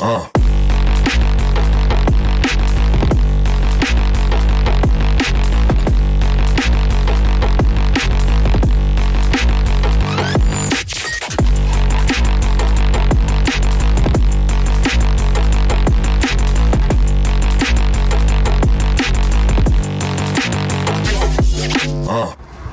Oh.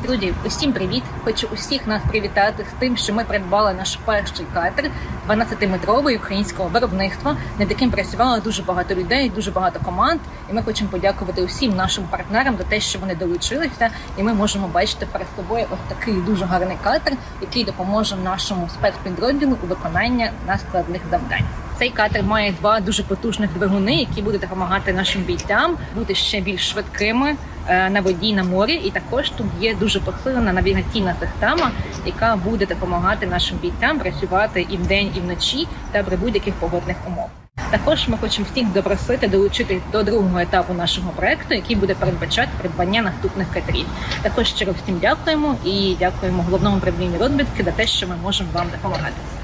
Друзі, усім привіт! Хочу усіх нас привітати з тим, що ми придбали наш перший катер 12-метровий українського виробництва, над яким працювало дуже багато людей, дуже багато команд. І ми хочемо подякувати усім нашим партнерам за те, що вони долучилися, і ми можемо бачити перед собою ось такий дуже гарний катер, який допоможе нашому спецпідрозділу у виконанні на складних завдань. Цей катер має два дуже потужних двигуни, які будуть допомагати нашим бійцям бути ще більш швидкими на воді на морі. І також тут є дуже посилена навігаційна система, яка буде допомагати нашим бійцям працювати і вдень, і вночі та при будь-яких погодних умов. Також ми хочемо всіх допросити долучити до другого етапу нашого проекту, який буде передбачати придбання наступних катерів. Також щиро всім дякуємо і дякуємо головному управлінню розвідки за те, що ми можемо вам допомагати.